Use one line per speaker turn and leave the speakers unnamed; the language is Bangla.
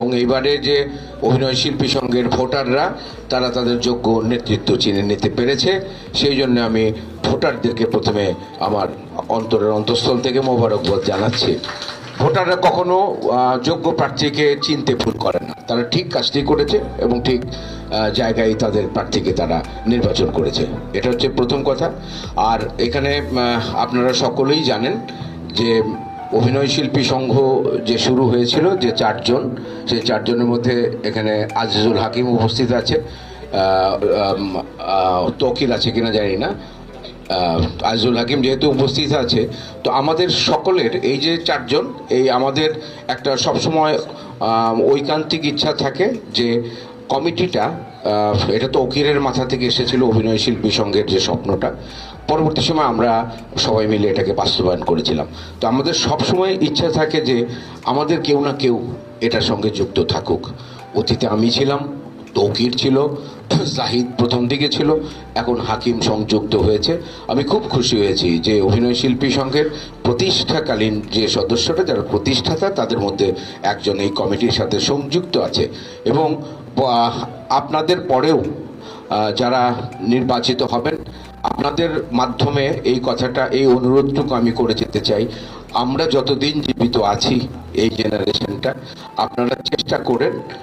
এবং এইবারে যে অভিনয় শিল্পী সংঘের ভোটাররা, তারা তাদের যোগ্য নেতৃত্ব চিনে নিতে পেরেছে। সেই জন্য আমি ভোটারদেরকে প্রথমে আমার অন্তরের অন্তঃস্থল থেকে মোবারকবাদ জানাচ্ছি। ভোটাররা কখনো যোগ্য প্রার্থীকে চিনতে ভুল করে না। তারা ঠিক কাজটি করেছে এবং ঠিক জায়গায় তাদের প্রার্থীকে তারা নির্বাচন করেছে। এটা হচ্ছে প্রথম কথা। আর এখানে আপনারা সকলেই জানেন যে অভিনয় শিল্পী সংঘ যে শুরু হয়েছিল, যে চারজন, সেই চারজনের মধ্যে এখানে আজিজুল হাকিম উপস্থিত আছে তকিল আছে কিনা জানি না। আজিজুল হাকিম যেহেতু উপস্থিত আছে, তো আমাদের সকলের, এই যে চারজন, এই আমাদের একটা সবসময় ঐকান্তিক ইচ্ছা থাকে যে কমিটিটা এটা তো অকিরের মাথা থেকে এসেছিল অভিনয় শিল্পী সংঘের যে স্বপ্নটা। পরবর্তী সময় আমরা সবাই মিলে এটাকে বাস্তবায়ন করেছিলাম। তো আমাদের সব সময় ইচ্ছা থাকে যে আমাদের কেউ না কেউ এটার সঙ্গে যুক্ত থাকুক। অতীতে আমি ছিলাম, তৌকির ছিল, জাহিদ প্রথম দিকে ছিল, এখন হাকিম সংযুক্ত হয়েছে। আমি খুব খুশি হয়েছি যে অভিনয় শিল্পী সংঘের প্রতিষ্ঠাকালীন যে সদস্যরা, যারা প্রতিষ্ঠাতা, তাদের মধ্যে একজন এই কমিটির সাথে সংযুক্ত আছে। এবং আপনাদের পরেও যারা নির্বাচিত হবেন আপনাদের মাধ্যমে এই কথাটা, এই অনুরোধটুকু আমি করে যেতে চাই। আমরা যতদিন জীবিত আছি এই জেনারেশনটা, আপনারা চেষ্টা করেন